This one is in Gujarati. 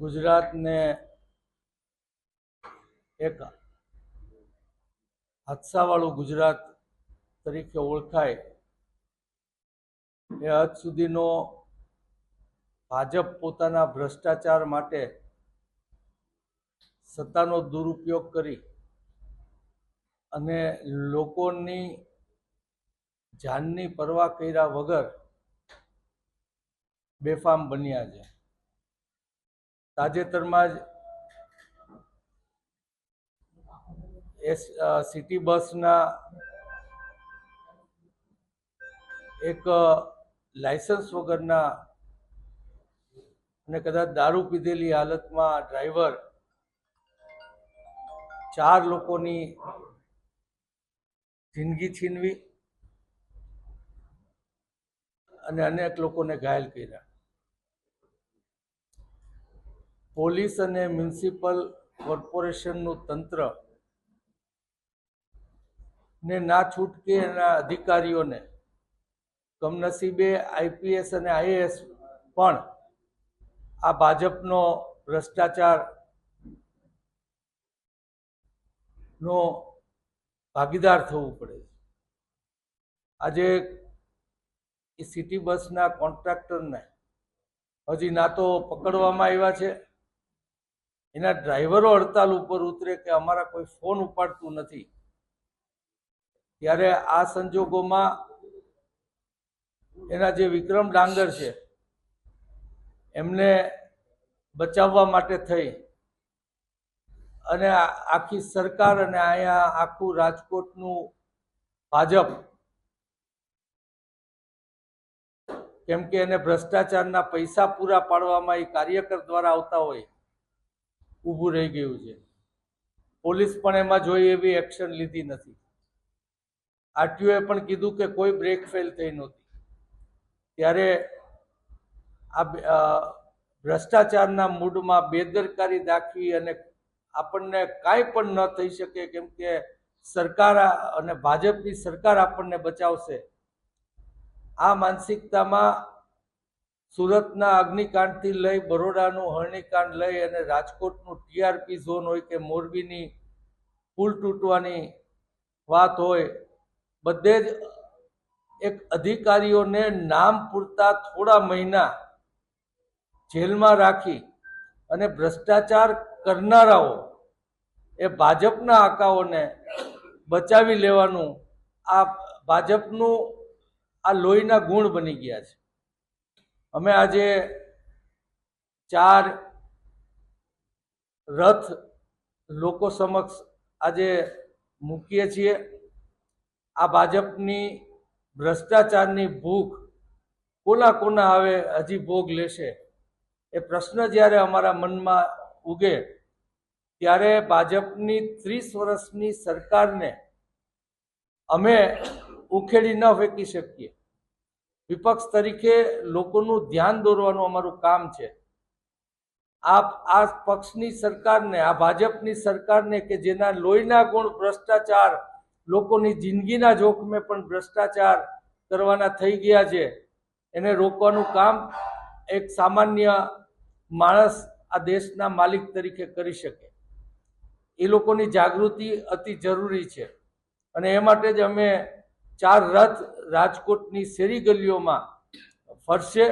ગુજરાતને એક હાદસાવાળું ગુજરાત તરીકે ઓળખાય. એ હદ સુધીનો ભાજપ પોતાના ભ્રષ્ટાચાર માટે સત્તાનો દુરુપયોગ કરી અને લોકોની જાનની પરવા કર્યા વગર બેફામ બન્યા છે. તાજેતરમાં જ એસ સિટી બસના એક લાયસન્સ વગરના અને કદાચ દારૂ પીધેલી હાલતમાં ડ્રાઈવર ચાર લોકોની જિંદગી છીનવી અને અનેક લોકોને ઘાયલ કર્યા. પોલીસ અને મ્યુનિસિપલ કોર્પોરેશનનું તંત્ર ને ના છૂટકે એના અધિકારીઓને કમનસીબે આઈપીએસ અને આઈએએસ પણ આ ભાજપનો ભ્રષ્ટાચાર નો ભાગીદાર થવું પડે છે. આજે એ સિટી બસના કોન્ટ્રાક્ટરને હજી ના તો પકડવામાં આવ્યા છે. એના ડ્રાઈવરો હડતાલ ઉપર ઉતરે કે અમારા કોઈ ફોન ઉપાડતું નથી. ત્યારે આ સંજોગોમાં એના જે વિક્રમ ડાંગર છે, એમને બચાવવા માટે થઈ. અને આખી સરકાર અને અહીંયા આખું રાજકોટનું ભાજપ કેમ કે એને ભ્રષ્ટાચારના પૈસા પૂરા પાડવામાં એ કાર્યકર દ્વારા આવતા હોય. ઊભું રહી ગયું છે. પોલીસ પણ એમાં જોઈ એવી એક્શન લીધી નથી. આરટીઓએ પણ કીધું કે કોઈ બ્રેક ફેલ થઈ નહોતી. ત્યારે આ ભ્રષ્ટાચારના મૂડમાં બેદરકારી દાખવી અને આપણને કાંઈ પણ ન થઈ શકે કેમ કે સરકાર અને ભાજપની સરકાર આપણને બચાવશે. આ માનસિકતામાં સુરતના અગ્નિકાંડથી લઈ બરોડાનું હરણીકાંડ લઈ અને રાજકોટનું ટીઆરપી ઝોન હોય કે મોરબીની પુલ તૂટવાની વાત હોય, બધે જ એક અધિકારીઓને નામ પૂરતા થોડા મહિના જેલમાં રાખી અને ભ્રષ્ટાચાર કરનારાઓ એ ભાજપના આકાઓને બચાવી લેવાનું આ ભાજપનું આ લોહીના ગુણ બની ગયા છે. અમે આજે ચાર રથ લોકો સમક્ષ આજે મૂકીએ છીએ. આ ભાજપની ભ્રષ્ટાચારની ભૂખ કોના કોના હવે હજી ભોગ લેશે એ પ્રશ્ન જ્યારે અમારા મનમાં ઉગે ત્યારે ભાજપની ત્રીસ વર્ષની સરકારને અમે ઉખેડી ન ફેંકી શકીએ. વિપક્ષ તરીકે લોકોનું ધ્યાન દોરવાનું અમારું કામ છે. આપ આ પક્ષની સરકારને, આ ભાજપની સરકારને કે જેના લોહીના ગુણ ભ્રષ્ટાચાર, લોકોની જિંદગીના જોખમે પણ ભ્રષ્ટાચાર કરવાના થઈ ગયા છે, એને રોકવાનું કામ એક સામાન્ય માણસ આ દેશના માલિક તરીકે કરી શકે. એ લોકોની જાગૃતિ અતિ જરૂરી છે. અને એ માટે જ અમે ચાર રથ રાજકોટની શેરી ગલીઓમાં ફરશે